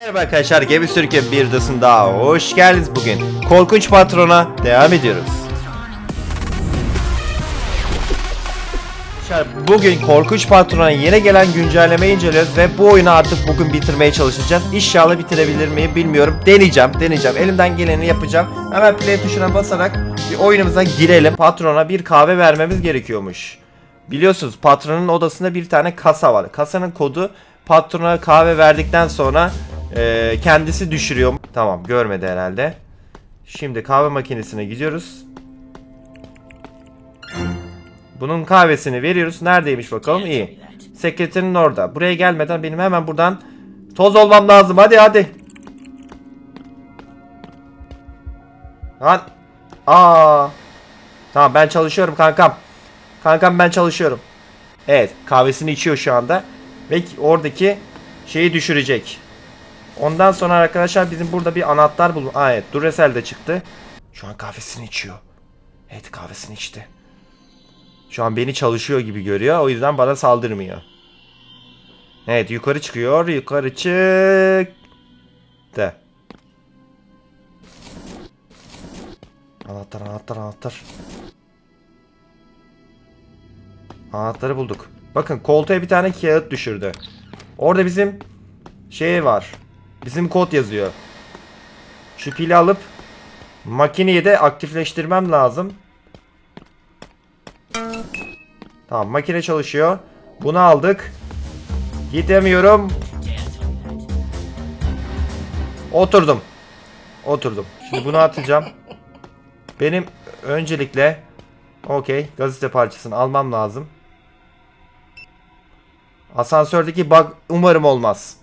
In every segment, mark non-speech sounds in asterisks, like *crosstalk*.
Merhaba arkadaşlar, Gemi Sürük'e bir dosun daha hoş geldiniz bugün. Korkunç Patron'a devam ediyoruz. Arkadaşlar bugün Korkunç Patron'a yeni gelen güncellemeyi inceliyoruz ve bu oyunu artık bugün bitirmeye çalışacağız. İnşallah bitirebilir miyim bilmiyorum. Deneyeceğim, deneyeceğim. Elimden geleni yapacağım. Hemen play tuşuna basarak bir oyunumuza girelim. Patrona bir kahve vermemiz gerekiyormuş. Biliyorsunuz patronun odasında bir tane kasa var. Kasanın kodu patrona kahve verdikten sonra e, kendisi düşürüyor. Tamam görmedi herhalde. Şimdi kahve makinesine gidiyoruz. Bunun kahvesini veriyoruz. Neredeymiş bakalım? İyi. Sekreterin orada. Buraya gelmeden benim hemen buradan toz olmam lazım. Hadi hadi. Lan. Aa. Tamam ben çalışıyorum kankam. Kankam ben çalışıyorum. Evet kahvesini içiyor şu anda. Ve oradaki şeyi düşürecek. Ondan sonra arkadaşlar bizim burada bir anahtar bulduk. Aa evet Duracell de çıktı. Şu an kahvesini içiyor. Evet kahvesini içti. Şu an beni çalışıyor gibi görüyor. O yüzden bana saldırmıyor. Evet yukarı çıkıyor. Yukarı çık. De. Anahtar anahtar anahtar. Anahtarı bulduk. Bakın koltuğa bir tane kağıt düşürdü. Orada bizim şey var. Bizim kod yazıyor. Şu pili alıp makineyi de aktifleştirmem lazım. Tamam makine çalışıyor. Bunu aldık. Gidemiyorum. Oturdum. Oturdum. Şimdi bunu atacağım. Benim öncelikle okey gazete parçasını almam lazım. Asansördeki bug umarım olmaz.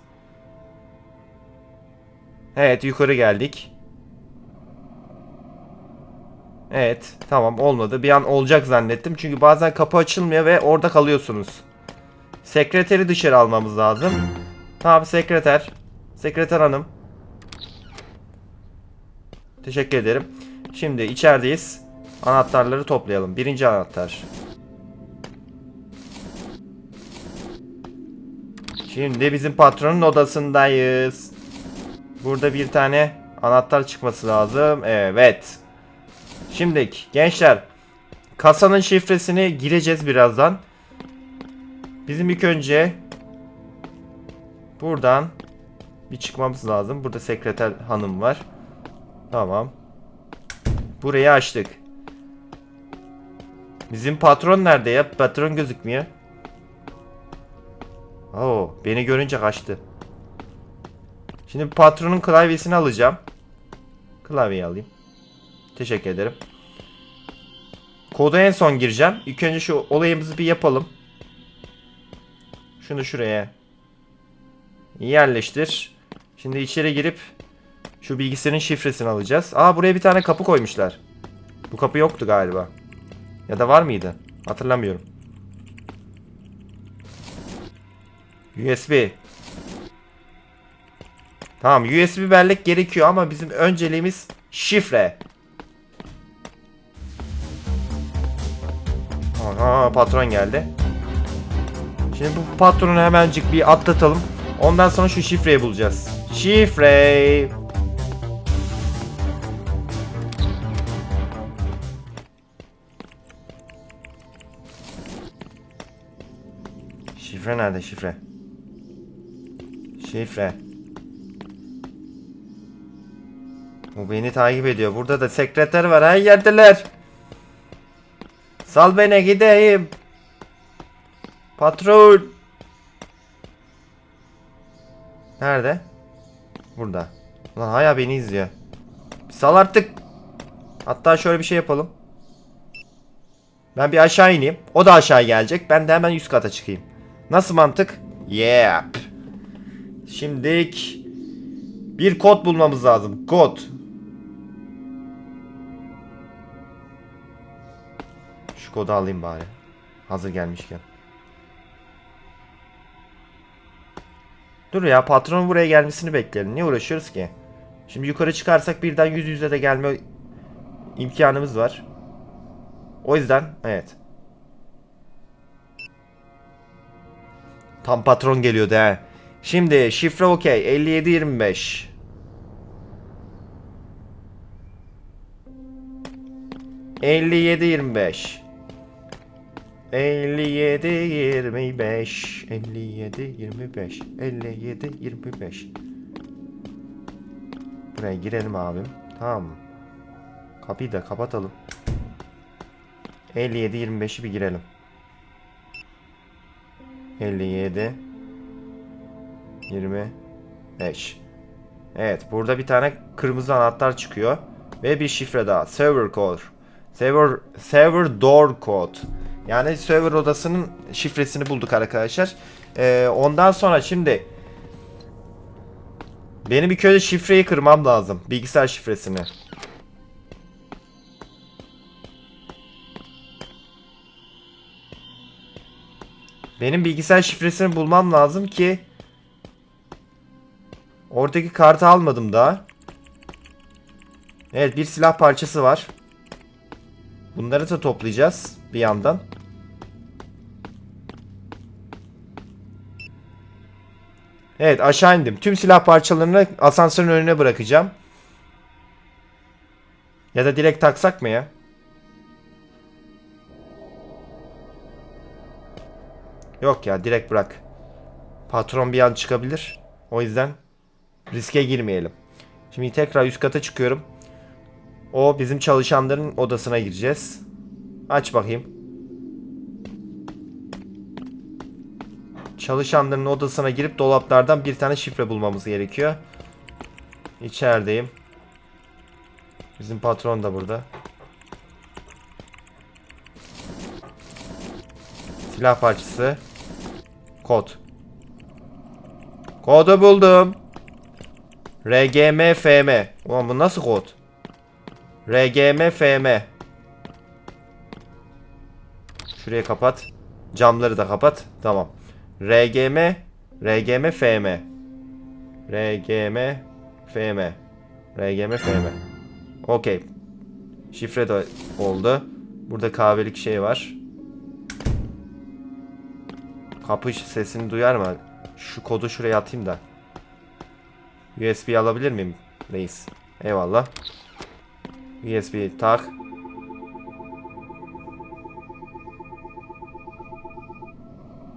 Evet yukarı geldik. Evet tamam olmadı. Bir an olacak zannettim. Çünkü bazen kapı açılmıyor ve orada kalıyorsunuz. Sekreteri dışarı almamız lazım. Tamam sekreter. Sekreter hanım. Teşekkür ederim. Şimdi içerideyiz. Anahtarları toplayalım. Birinci anahtar. Şimdi bizim patronun odasındayız. Burada bir tane anahtar çıkması lazım. Evet. Şimdi gençler kasanın şifresini gireceğiz birazdan. Bizim ilk önce buradan bir çıkmamız lazım. Burada sekreter hanım var. Tamam. Burayı açtık. Bizim patron nerede ya? Patron gözükmüyor. Oo, beni görünce kaçtı. Şimdi patronun klavyesini alacağım. Klavyeyi alayım. Teşekkür ederim. Kodu en son gireceğim. İlk önce şu olayımızı bir yapalım. Şunu şuraya yerleştir. Şimdi içeri girip şu bilgisayarın şifresini alacağız. Aa buraya bir tane kapı koymuşlar. Bu kapı yoktu galiba. Ya da var mıydı? Hatırlamıyorum. USB. Tamam USB bellek gerekiyor ama bizim önceliğimiz şifre. Aha patron geldi. Şimdi bu patronu hemencik bir atlatalım. Ondan sonra şu şifreyi bulacağız. Şifre. Şifre nerede şifre? Şifre. Bu beni takip ediyor. Burada da sekreter var. Her yerdeler. Sal beni gideyim. Patron. Nerede? Burada. Lan hala beni izliyor. Bir Sal artık. Hatta şöyle bir şey yapalım. Ben bir aşağı ineyim. O da aşağı gelecek. Ben de hemen üst kata çıkayım. Nasıl mantık? Yep. Şimdilik bir kod bulmamız lazım. Kod. Şu kodu alayım bari. Hazır gelmişken. Dur ya patronun buraya gelmesini bekleyelim. Niye uğraşıyoruz ki? Şimdi yukarı çıkarsak birden yüz yüze de gelme imkanımız var. O yüzden evet. Tam patron geliyordu he. Şimdi şifre okey. 5725. Elli yedi yirmi beş. Elli yedi yirmi beş. Elli yedi yirmi beş. Elli yedi yirmi beş. Buraya girelim abim. Tamam? Kapıyı da kapatalım. 57 25'i bir girelim. 57 25 Evet burada bir tane kırmızı anahtar çıkıyor ve bir şifre daha server code server server door code yani server odasının şifresini bulduk arkadaşlar Ee, ondan sonra şimdi benim bir köyde şifreyi kırmam lazım bilgisayar şifresini Benim bilgisayar şifresini bulmam lazım ki Oradaki kartı almadım daha. Evet bir silah parçası var. Bunları da toplayacağız bir yandan. Evet aşağı indim. Tüm silah parçalarını asansörün önüne bırakacağım. Ya da direkt taksak mı ya? Yok ya direkt bırak. Patron bir an çıkabilir. O yüzden riske girmeyelim. Şimdi tekrar üst kata çıkıyorum. O bizim çalışanların odasına gireceğiz. Aç bakayım. Çalışanların odasına girip dolaplardan bir tane şifre bulmamız gerekiyor. İçerideyim. Bizim patron da burada. Silah parçası. Kod. Kodu buldum. RGMFM. Ulan bu nasıl kod? RGMFM. Şurayı kapat. Camları da kapat. Tamam. RGM RGMFM. RGMFM. RGMFM. Okey. Şifre de oldu. Burada kahvelik şey var. Kapı sesini duyar mı? Şu kodu şuraya atayım da. USB alabilir miyim reis? Eyvallah. USB tak.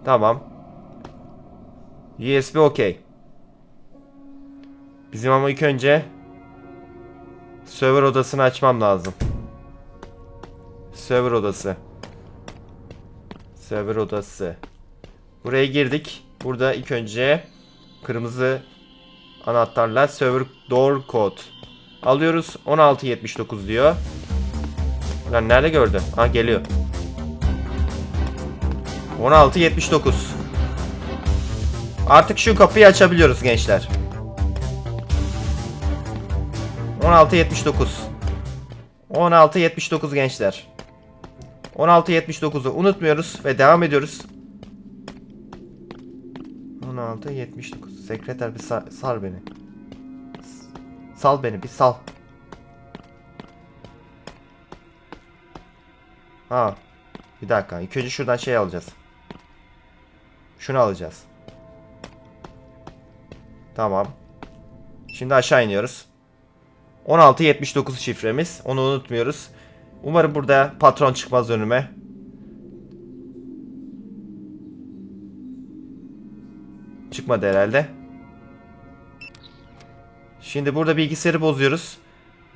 Tamam. USB okey. Bizim ama ilk önce server odasını açmam lazım. Server odası. Server odası. Buraya girdik. Burada ilk önce kırmızı anahtarla server door code alıyoruz. 1679 diyor. Lan nerede gördü? Ha geliyor. 1679. Artık şu kapıyı açabiliyoruz gençler. 1679. 1679 gençler. 1679'u unutmuyoruz ve devam ediyoruz. 16 79. Sekreter bir sar, sar beni. Sal beni bir sal. Ha. Bir dakika. İlk önce şuradan şey alacağız. Şunu alacağız. Tamam. Şimdi aşağı iniyoruz. 1679 şifremiz. Onu unutmuyoruz. Umarım burada patron çıkmaz önüme. Çıkmadı herhalde. Şimdi burada bilgisayarı bozuyoruz.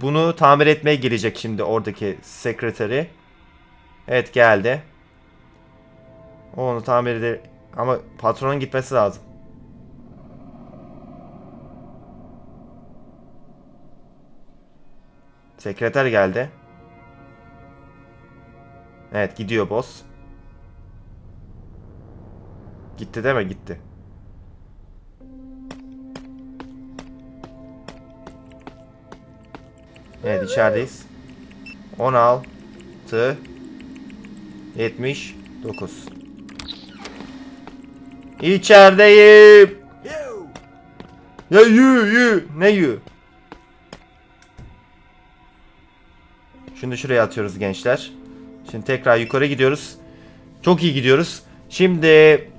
Bunu tamir etmeye gelecek şimdi oradaki sekreteri. Evet geldi. O Onu tamir eder. Ama patronun gitmesi lazım. Sekreter geldi. Evet gidiyor boss. Gitti deme gitti. Evet içerideyiz. 16 79 İçerideyim. Ya yu yu ne yu? Şunu şuraya atıyoruz gençler. Şimdi tekrar yukarı gidiyoruz. Çok iyi gidiyoruz. Şimdi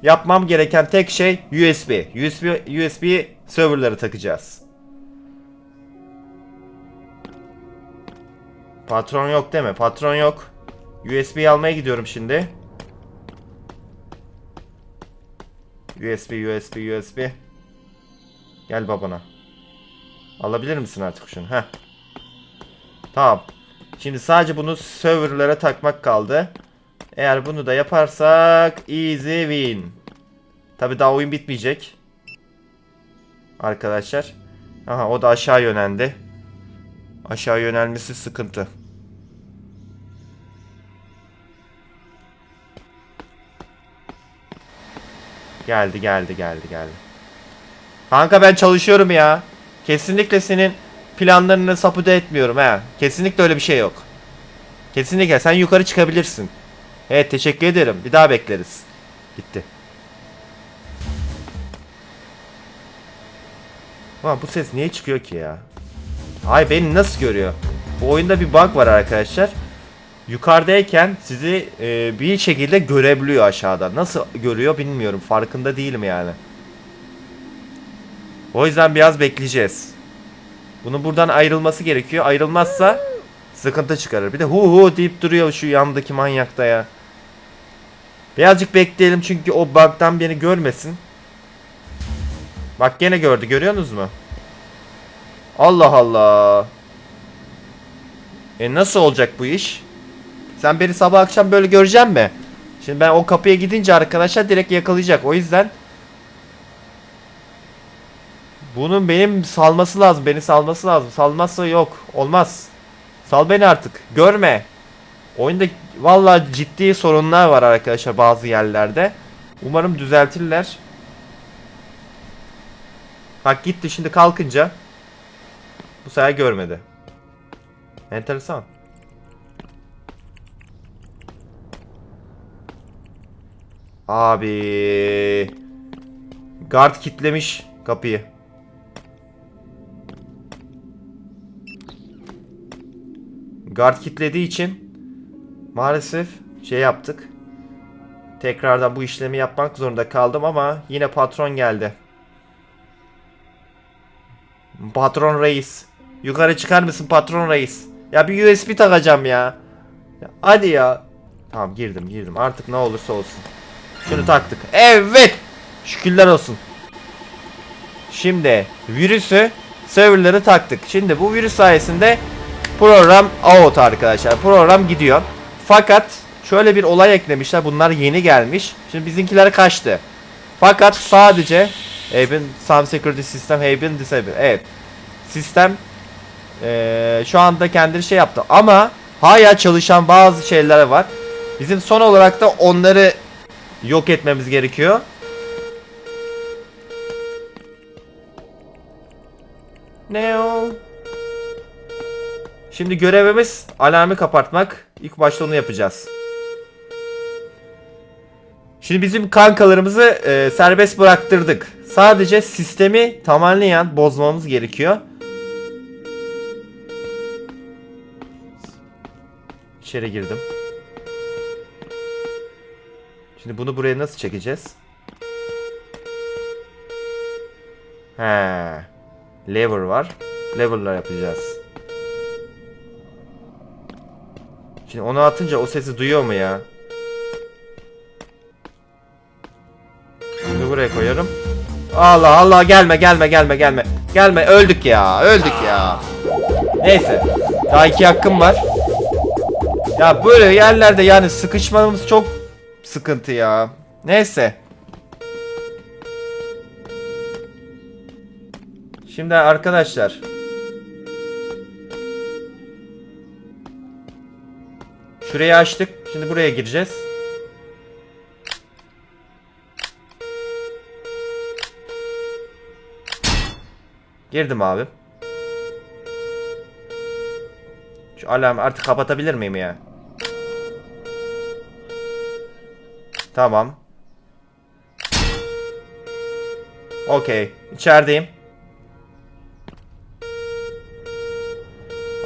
yapmam gereken tek şey USB. USB USB serverları takacağız. Patron yok değil mi? Patron yok. USB almaya gidiyorum şimdi. USB, USB, USB. Gel babana. Alabilir misin artık şunu? Heh. Tamam. Şimdi sadece bunu serverlara takmak kaldı. Eğer bunu da yaparsak easy win. Tabi daha oyun bitmeyecek. Arkadaşlar. Aha o da aşağı yöneldi. Aşağı yönelmesi sıkıntı. Geldi geldi geldi geldi. Kanka ben çalışıyorum ya. Kesinlikle senin planlarını sapıda etmiyorum ha. Kesinlikle öyle bir şey yok. Kesinlikle sen yukarı çıkabilirsin. Evet teşekkür ederim. Bir daha bekleriz. Gitti. Ulan bu ses niye çıkıyor ki ya? Ay beni nasıl görüyor? Bu oyunda bir bug var arkadaşlar. Yukarıdayken sizi e, bir şekilde görebiliyor aşağıda. Nasıl görüyor bilmiyorum. Farkında değilim yani. O yüzden biraz bekleyeceğiz. Bunun buradan ayrılması gerekiyor. Ayrılmazsa sıkıntı çıkarır. Bir de hu hu deyip duruyor şu yandaki manyakta ya. Birazcık bekleyelim çünkü o bug'dan beni görmesin. Bak gene gördü. Görüyorsunuz mu? Allah Allah. E nasıl olacak bu iş? Sen beni sabah akşam böyle göreceksin mi? Şimdi ben o kapıya gidince arkadaşlar direkt yakalayacak. O yüzden bunun benim salması lazım. Beni salması lazım. Salmazsa yok. Olmaz. Sal beni artık. Görme. Oyunda vallahi ciddi sorunlar var arkadaşlar bazı yerlerde. Umarım düzeltirler. Bak gitti şimdi kalkınca. Bu sefer görmedi. Enteresan. Abi. Guard kitlemiş kapıyı. Guard kitlediği için maalesef şey yaptık. Tekrardan bu işlemi yapmak zorunda kaldım ama yine patron geldi. Patron reis. Yukarı çıkar mısın patron reis? Ya bir USB takacağım ya. ya hadi ya. Tamam girdim girdim. Artık ne olursa olsun. Şunu taktık. Evet. Şükürler olsun. Şimdi virüsü serverları taktık. Şimdi bu virüs sayesinde program out arkadaşlar. Program gidiyor. Fakat şöyle bir olay eklemişler. Bunlar yeni gelmiş. Şimdi bizimkiler kaçtı. Fakat sadece Haven Some Security System Haven Disable. Evet. Sistem eee, şu anda kendini şey yaptı. Ama hala çalışan bazı şeyler var. Bizim son olarak da onları yok etmemiz gerekiyor. Ne o? Şimdi görevimiz alarmı kapatmak. İlk başta onu yapacağız. Şimdi bizim kankalarımızı e, serbest bıraktırdık. Sadece sistemi tamamen bozmamız gerekiyor. İçeri girdim. Şimdi bunu buraya nasıl çekeceğiz? He. Lever var. Lever'la yapacağız. Şimdi onu atınca o sesi duyuyor mu ya? Şimdi buraya koyarım. Allah Allah gelme gelme gelme gelme. Gelme öldük ya öldük ya. Neyse. Daha iki hakkım var. Ya böyle yerlerde yani sıkışmamız çok sıkıntı ya. Neyse. Şimdi arkadaşlar. Şurayı açtık. Şimdi buraya gireceğiz. Girdim abi. Şu alarmı artık kapatabilir miyim ya? Tamam. Okey. İçerideyim.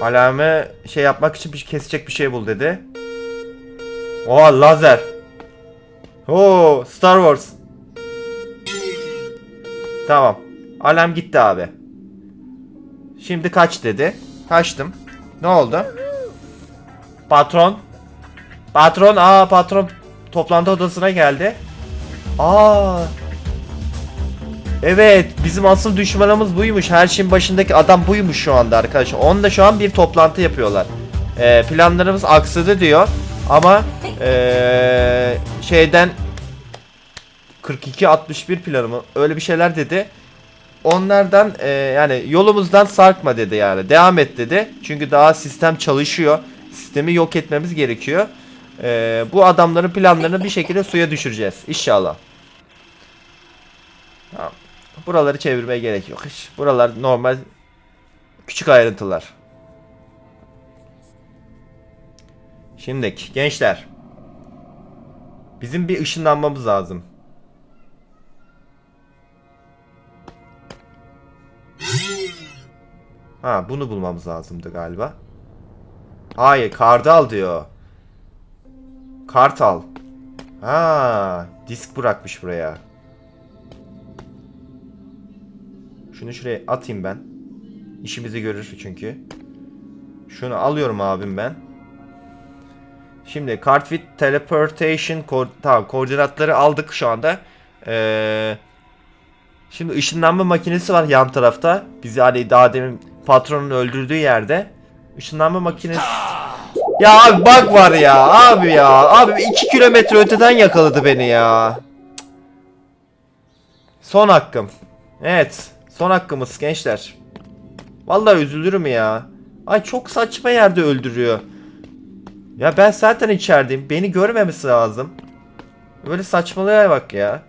Alarmı şey yapmak için bir kesecek bir şey bul dedi. Oha lazer. Oo, Star Wars. Tamam. Alarm gitti abi. Şimdi kaç dedi. Kaçtım. Ne oldu? Patron. Patron. Aa patron toplantı odasına geldi. Aa. Evet bizim asıl düşmanımız buymuş. Her şeyin başındaki adam buymuş şu anda arkadaşlar. Onda şu an bir toplantı yapıyorlar. Ee, planlarımız aksadı diyor. Ama ee, şeyden 42-61 planı mı? Öyle bir şeyler dedi. Onlardan ee, yani yolumuzdan sarkma dedi yani. Devam et dedi. Çünkü daha sistem çalışıyor. Sistemi yok etmemiz gerekiyor. Ee, bu adamların planlarını bir şekilde suya düşüreceğiz. İnşallah. Tamam. Buraları çevirmeye gerek yok hiç. Buralar normal küçük ayrıntılar. Şimdi gençler. Bizim bir ışınlanmamız lazım. Ha bunu bulmamız lazımdı galiba. Hayır kardal diyor. Kartal. Ha disk bırakmış buraya. Şunu şuraya atayım ben. İşimizi görür çünkü. Şunu alıyorum abim ben. Şimdi Card with Teleportation ko tamam koordinatları aldık şu anda. Ee, şimdi ışınlanma makinesi var yan tarafta. Biz hani daha demin patronun öldürdüğü yerde. Işınlanma makinesi. Ya abi bak var ya abi ya. Abi 2 kilometre öteden yakaladı beni ya. Son hakkım. Evet. Son hakkımız gençler. Vallahi üzülürüm ya. Ay çok saçma yerde öldürüyor. Ya ben zaten içerideyim. Beni görmemesi lazım. Böyle saçmalığa bak ya.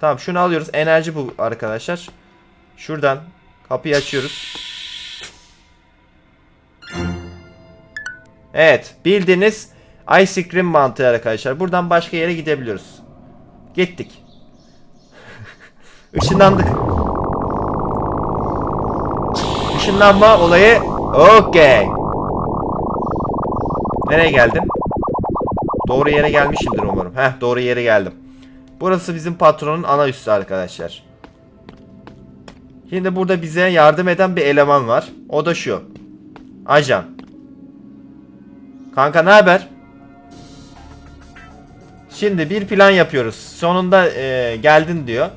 Tamam şunu alıyoruz. Enerji bu arkadaşlar. Şuradan kapıyı açıyoruz. Evet bildiğiniz ice cream mantığı arkadaşlar. Buradan başka yere gidebiliyoruz. Gittik. *laughs* Işınlandık. Işınlanma olayı okey. Nereye geldim? Doğru yere gelmişimdir umarım. Heh doğru yere geldim. Burası bizim patronun ana üssü arkadaşlar. Şimdi burada bize yardım eden bir eleman var. O da şu. Ajan. Kanka ne haber? Şimdi bir plan yapıyoruz. Sonunda e, geldin diyor.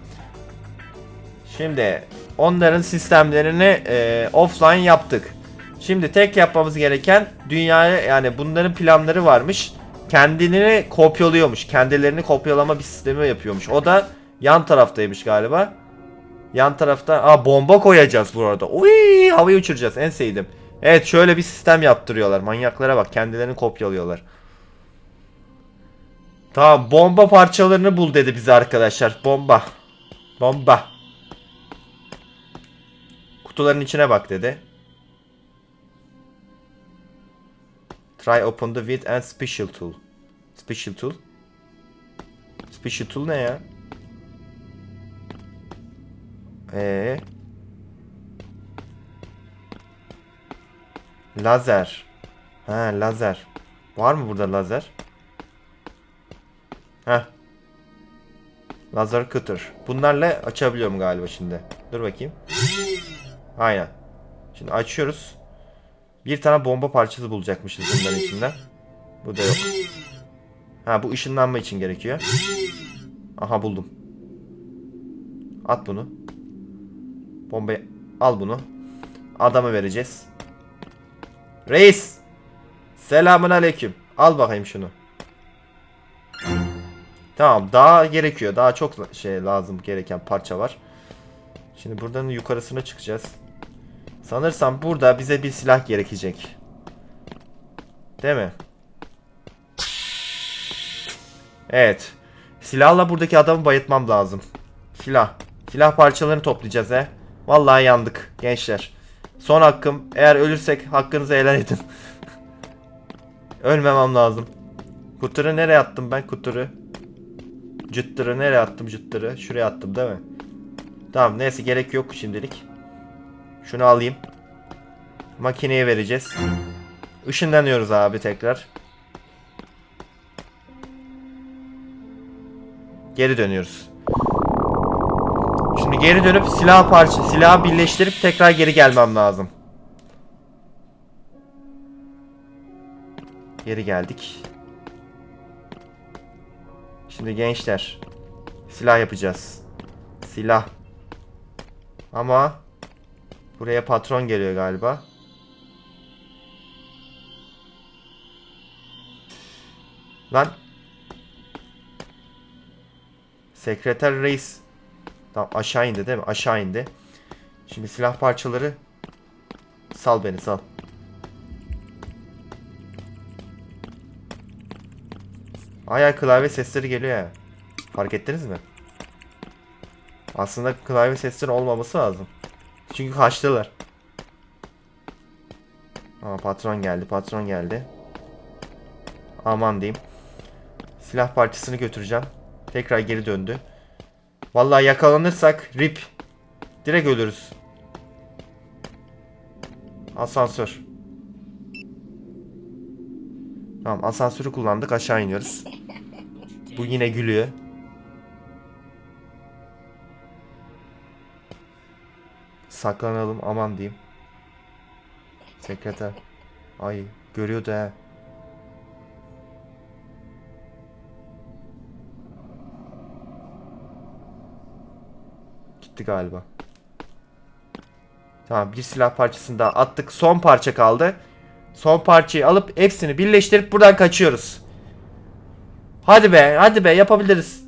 Şimdi onların sistemlerini e, offline yaptık. Şimdi tek yapmamız gereken dünyaya yani bunların planları varmış. Kendini kopyalıyormuş. Kendilerini kopyalama bir sistemi yapıyormuş. O da yan taraftaymış galiba. Yan tarafta aa bomba koyacağız burada. Uy havayı uçuracağız. En sevdim. Evet şöyle bir sistem yaptırıyorlar. Manyaklara bak kendilerini kopyalıyorlar. Tamam bomba parçalarını bul dedi bize arkadaşlar. Bomba. Bomba. Kutuların içine bak dedi. Try open the with and special tool. Special tool. Special tool ne ya? Ee. Lazer. Ha lazer. Var mı burada lazer? Heh. Lazer cutter. Bunlarla açabiliyorum galiba şimdi. Dur bakayım. Aynen. Şimdi açıyoruz. Bir tane bomba parçası bulacakmışız bunların içinden. Bu da yok. Ha bu ışınlanma için gerekiyor. Aha buldum. At bunu. Bombayı al bunu. Adama vereceğiz. Reis. Selamun aleyküm. Al bakayım şunu. Tamam daha gerekiyor. Daha çok şey lazım gereken parça var. Şimdi buradan yukarısına çıkacağız. Sanırsam burada bize bir silah gerekecek. Değil mi? Evet. Silahla buradaki adamı bayıtmam lazım. Silah. Silah parçalarını toplayacağız he. Vallahi yandık gençler. Son hakkım. Eğer ölürsek hakkınızı helal edin. *laughs* Ölmemem lazım. Kuturu nereye attım ben kuturu? Cıttırı nereye attım cıttırı? Şuraya attım değil mi? Tamam neyse gerek yok şimdilik. Şunu alayım. Makineye vereceğiz. Işınlanıyoruz abi tekrar. Geri dönüyoruz. Şimdi geri dönüp silah parça silahı birleştirip tekrar geri gelmem lazım. Geri geldik. Şimdi gençler silah yapacağız. Silah. Ama buraya patron geliyor galiba. Lan. Sekreter reis. Tamam aşağı indi değil mi? Aşağı indi. Şimdi silah parçaları sal beni sal. Ay ay klavye sesleri geliyor ya. Fark ettiniz mi? Aslında klavye sesleri olmaması lazım. Çünkü kaçtılar. Aa patron geldi, patron geldi. Aman diyeyim. Silah parçasını götüreceğim. Tekrar geri döndü. Vallahi yakalanırsak rip. Direkt ölürüz. Asansör. Tamam asansörü kullandık aşağı iniyoruz. Bu yine gülüyor. Saklanalım aman diyeyim. Sekreter. Ay görüyordu he. Gitti galiba. Tamam bir silah parçasını daha attık. Son parça kaldı. Son parçayı alıp hepsini birleştirip buradan kaçıyoruz. Hadi be, hadi be yapabiliriz.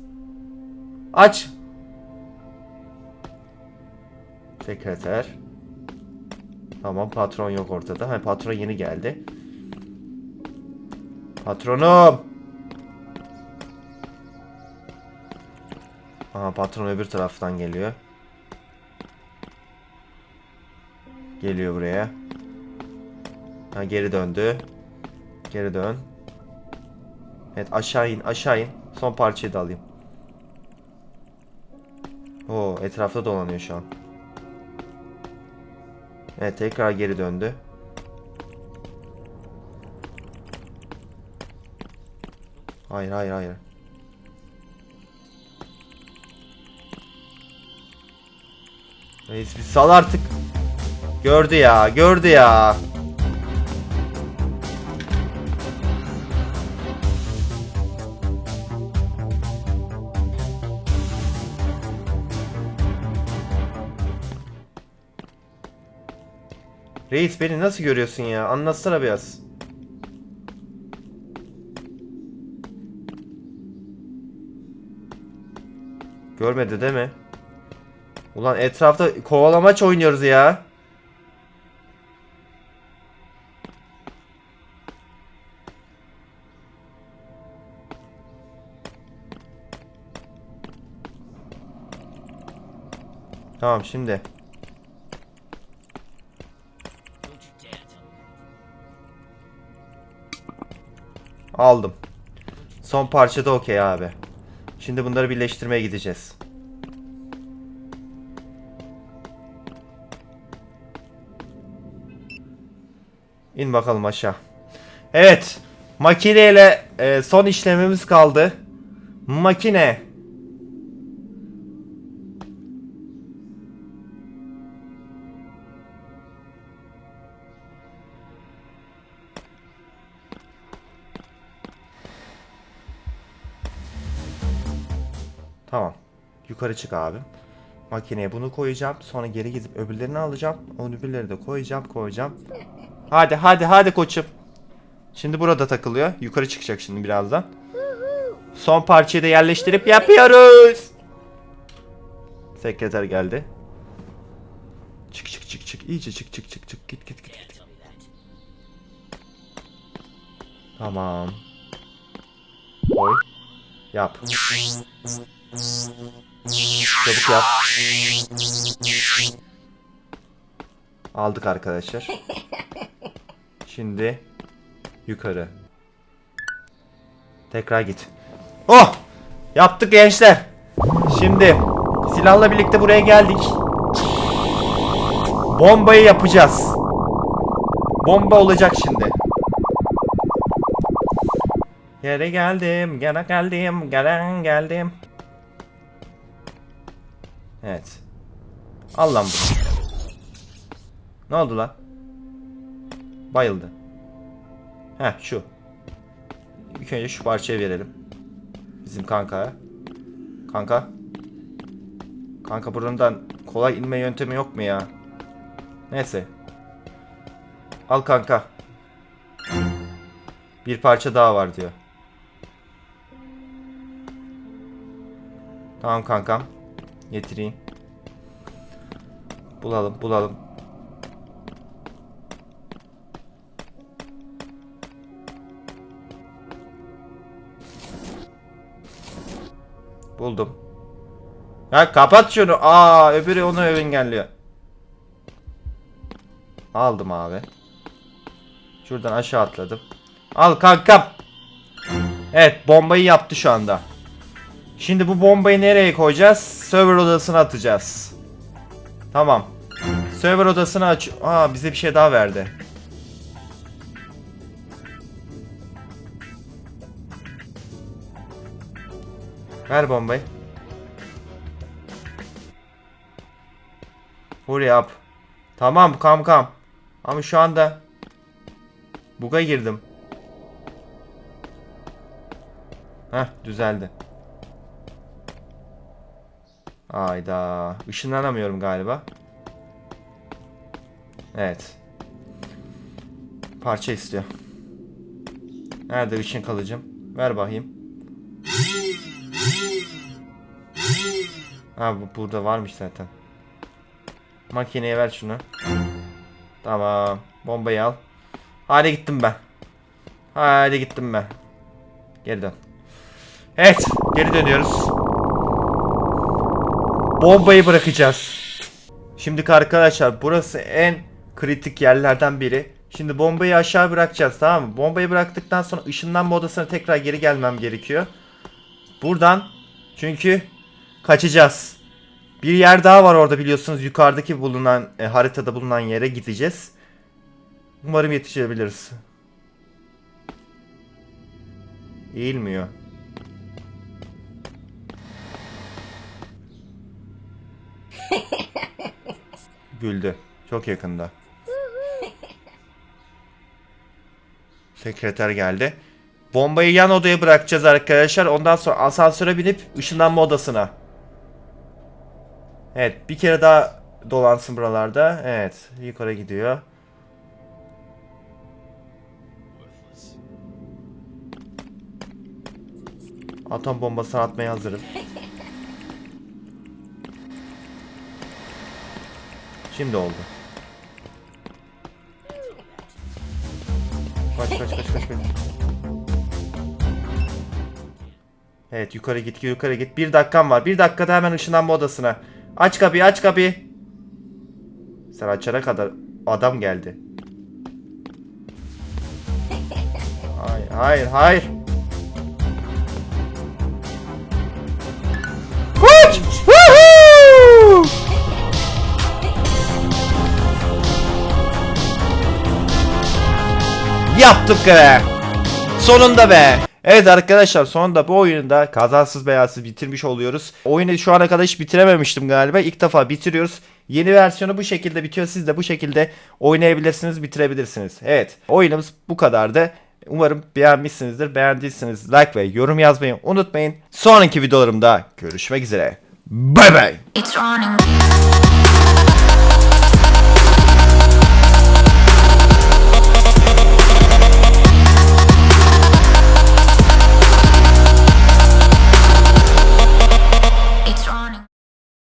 Aç. Sekreter. Tamam patron yok ortada. Ha patron yeni geldi. Patronum. Aha patron öbür taraftan geliyor. Geliyor buraya. Ha geri döndü. Geri dön. Evet aşağı in aşağı in. Son parçayı da alayım. Oo etrafta dolanıyor şu an. Evet tekrar geri döndü. Hayır hayır hayır. Reis bir sal artık. Gördü ya gördü ya. Reis beni nasıl görüyorsun ya? Anlatsana biraz. Görmedi değil mi? Ulan etrafta kovalamaç oynuyoruz ya. Tamam şimdi. Aldım. Son parça da okey abi. Şimdi bunları birleştirmeye gideceğiz. İn bakalım aşağı. Evet. Makineyle e, son işlemimiz kaldı. Makine. Tamam. Yukarı çık abi. Makineye bunu koyacağım. Sonra geri gidip öbürlerini alacağım. O öbürleri de koyacağım, koyacağım. Hadi hadi hadi koçum. Şimdi burada takılıyor. Yukarı çıkacak şimdi birazdan. Son parçayı da yerleştirip yapıyoruz. Sekreter geldi. Çık çık çık çık. İyice çık çık çık çık. Git git git. git. Tamam. Koy. Yap. Çabuk yap. Aldık arkadaşlar. Şimdi yukarı. Tekrar git. Oh! Yaptık gençler. Şimdi silahla birlikte buraya geldik. Bombayı yapacağız. Bomba olacak şimdi. Geri geldim, gene geldim, gelen geldim. Evet. Al lan bunu. Ne oldu lan? Bayıldı. Heh şu. İlk önce şu parçayı verelim. Bizim kankaya. Kanka. Kanka buradan kolay inme yöntemi yok mu ya? Neyse. Al kanka. Bir parça daha var diyor. Tamam kankam. Getireyim. Bulalım, bulalım. Buldum. Ya kapat şunu. Aa, öbürü onu engelliyor. Aldım abi. Şuradan aşağı atladım. Al kankam. Evet, bombayı yaptı şu anda. Şimdi bu bombayı nereye koyacağız? Server odasına atacağız. Tamam. Server odasını aç. Aa bize bir şey daha verdi. Ver bombayı. Hurry up. Tamam kam kam. Ama şu anda buga girdim. Heh düzeldi. Ayda. Işınlanamıyorum galiba. Evet. Parça istiyor. Nerede ışın kalıcım? Ver bakayım. Ha bu burada varmış zaten. Makineye ver şunu. Tamam. Bombayı al. Hadi gittim ben. Hadi gittim ben. Geri dön. Evet. Geri dönüyoruz. Bombayı bırakacağız. Şimdi arkadaşlar burası en kritik yerlerden biri. Şimdi bombayı aşağı bırakacağız tamam mı? Bombayı bıraktıktan sonra ışınlanma odasına tekrar geri gelmem gerekiyor. Buradan çünkü kaçacağız. Bir yer daha var orada biliyorsunuz yukarıdaki bulunan e, haritada bulunan yere gideceğiz. Umarım yetişebiliriz. Eğilmiyor. Güldü. Çok yakında. Sekreter geldi. Bombayı yan odaya bırakacağız arkadaşlar. Ondan sonra asansöre binip ışınlanma odasına. Evet bir kere daha dolansın buralarda. Evet yukarı gidiyor. Atom bombasını atmaya hazırım. Şimdi oldu. Kaç kaç kaç kaç. Evet yukarı git yukarı git. Bir dakikam var. Bir dakikada hemen ışınlanma odasına. Aç kapıyı aç kapıyı. Sen açana kadar adam geldi. Hayır hayır hayır. Yaptık be. Sonunda be. Evet arkadaşlar sonunda bu oyunu da kazasız belasız bitirmiş oluyoruz. Oyunu şu ana kadar hiç bitirememiştim galiba. İlk defa bitiriyoruz. Yeni versiyonu bu şekilde bitiyor. Siz de bu şekilde oynayabilirsiniz, bitirebilirsiniz. Evet oyunumuz bu kadardı. Umarım beğenmişsinizdir. Beğendiyseniz like ve yorum yazmayı unutmayın. Sonraki videolarımda görüşmek üzere. Bay bay.